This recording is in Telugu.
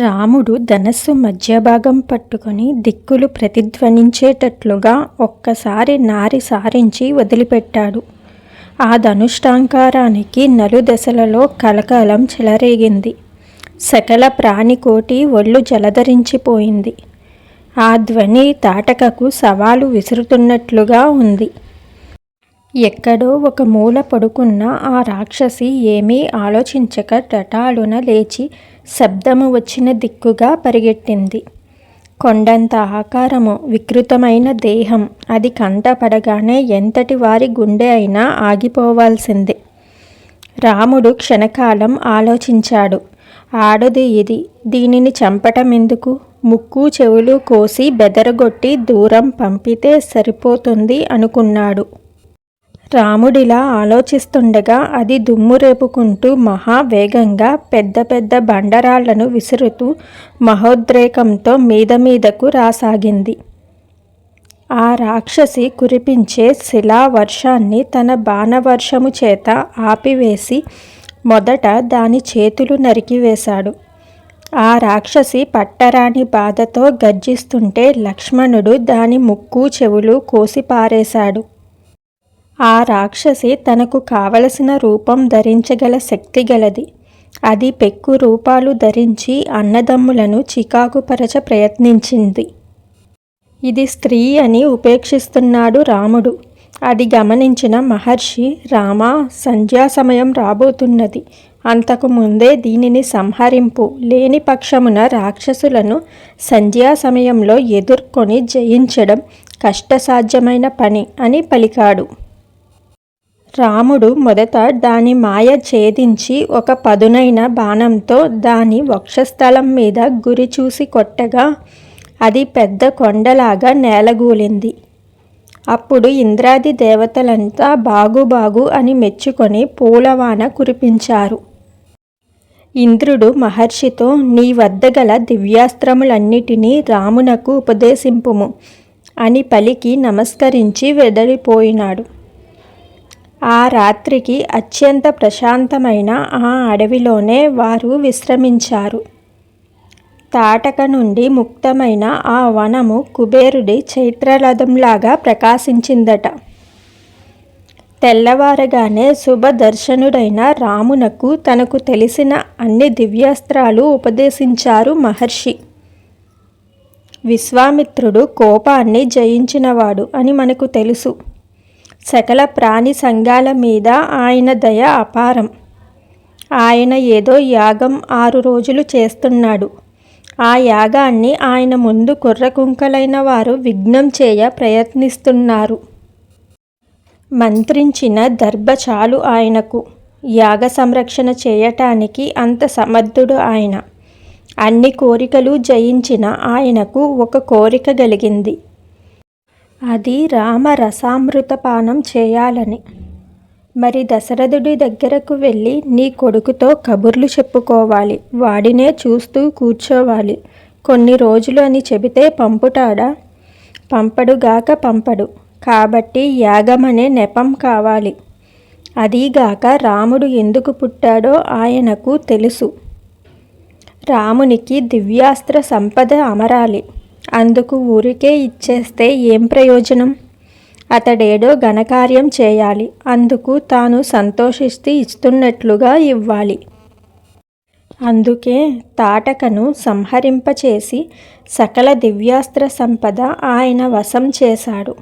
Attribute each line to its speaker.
Speaker 1: రాముడు ధనస్సు మధ్యభాగం పట్టుకొని దిక్కులు ప్రతిధ్వనించేటట్లుగా ఒక్కసారి నారి సారించి వదిలిపెట్టాడు. ఆ ధనుష్టాంకారానికి నలుదశలలో కలకలం చెలరేగింది. సకల ప్రాణికోటి ఒళ్ళు జలధరించిపోయింది. ఆ ధ్వని తాటకకు సవాలు విసురుతున్నట్లుగా ఉంది. ఎక్కడో ఒక మూల పడుకున్న ఆ రాక్షసి ఏమీ ఆలోచించక టటాలున లేచి శబ్దము వచ్చిన దిక్కుగా పరిగెట్టింది. కొండంత ఆకారము వికృతమైన దేహం అది కంటపడగానే ఎంతటి వారి గుండె అయినా ఆగిపోవాల్సిందే. రాముడు క్షణకాలం ఆలోచించాడు. ఆడది ఇది దీనిని చంపటం ఎందుకు? ముక్కు చెవులు కోసి బెదరగొట్టి దూరం పంపితే సరిపోతుంది అనుకున్నాడు. రాముడిలా ఆలోచిస్తుండగా అది దుమ్ము రేపుకుంటూ మహావేగంగా పెద్ద పెద్ద బండరాళ్ళను విసురుతూ మహోద్రేకంతో మీద మీదకు రాసాగింది. ఆ రాక్షసి కురిపించే శిలావర్షాన్ని తన బాణవర్షము చేత ఆపివేసి మొదట దాని చేతులు నరికివేశాడు. ఆ రాక్షసి పట్టరాని బాధతో గర్జిస్తుంటే లక్ష్మణుడు దాని ముక్కు చెవులు కోసి పారేశాడు ఆ రాక్షసి తనకు కావలసిన రూపం ధరించగల శక్తి గలది. అది పెక్కు రూపాలు ధరించి అన్నదమ్ములను చికాకుపరచ ప్రయత్నించింది. ఇది స్త్రీ అని ఉపేక్షిస్తున్నాడు రాముడు. అది గమనించిన మహర్షి రామ సంధ్యా సమయం రాబోతున్నది. అంతకు ముందే దీనిని సంహరింపు. లేని పక్షమున రాక్షసులను సంధ్యా సమయంలో ఎదుర్కొని జయించడం కష్టసాధ్యమైన పని అని పలికాడు. రాముడు మొదట దాని మాయ ఛేదించి ఒక పదునైన బాణంతో దాని వక్షస్థలం మీద గురి చూసి కొట్టగా అది పెద్ద కొండలాగా నేలగూలింది. అప్పుడు ఇంద్రాది దేవతలంతా బాగు బాగు అని మెచ్చుకొని పూలవాన కురిపించారు. ఇంద్రుడు మహర్షితో నీ వద్ద గల దివ్యాస్త్రములన్నిటినీ రామునకు ఉపదేశింపుము అని పలికి నమస్కరించి వెదడిపోయినాడు ఆ రాత్రికి అత్యంత ప్రశాంతమైన ఆ అడవిలోనే వారు విశ్రమించారు. తాటక నుండి ముక్తమైన ఆ వనము కుబేరుడి చైత్రరథంలాగా ప్రకాశించిందట. తెల్లవారగానే శుభదర్శనుడైన రామునకు తనకు తెలిసిన అన్ని దివ్యాస్త్రాలు ఉపదేశించారు మహర్షి. విశ్వామిత్రుడు కోపాన్ని జయించినవాడు అని మనకు తెలుసు. సకల ప్రాణి సంఘాల మీద ఆయన దయ అపారం. ఆయన ఏదో యాగం ఆరు రోజులు చేస్తున్నాడు. ఆ యాగాన్ని ఆయన ముందు కుర్రకుంకలైన వారు విఘ్నం చేయ ప్రయత్నిస్తున్నారు. మంత్రించిన దర్భ చాలు ఆయనకు. యాగ సంరక్షణ చేయటానికి అంత సమర్థుడు ఆయన. అన్ని కోరికలు జయించిన ఆయనకు ఒక కోరిక కలిగింది అది రామ రసామృతపానం చేయాలని. మరి దశరథుడి దగ్గరకు వెళ్ళి నీ కొడుకుతో కబుర్లు చెప్పుకోవాలి. వాడినే చూస్తూ కూర్చోవాలి. కొన్ని రోజులు అని చెబితే పంపుటాడా పంపడుగాక పంపడు. కాబట్టి యాగమనే నెపం కావాలి. అదీగాక రాముడు ఎందుకు పుట్టాడో ఆయనకు తెలుసు. రామునికి దివ్యాస్త్ర సంపద అమరాలి. అందుకు ఊరికే ఇచ్చేస్తే ఏం ప్రయోజనం? అతడేడో ఘనకార్యం చేయాలి. అందుకు తాను సంతోషిస్తూ ఇస్తున్నట్లుగా ఇవ్వాలి. అందుకే తాటకను సంహరింపచేసి సకల దివ్యాస్త్ర సంపద ఆయన వశం చేశాడు.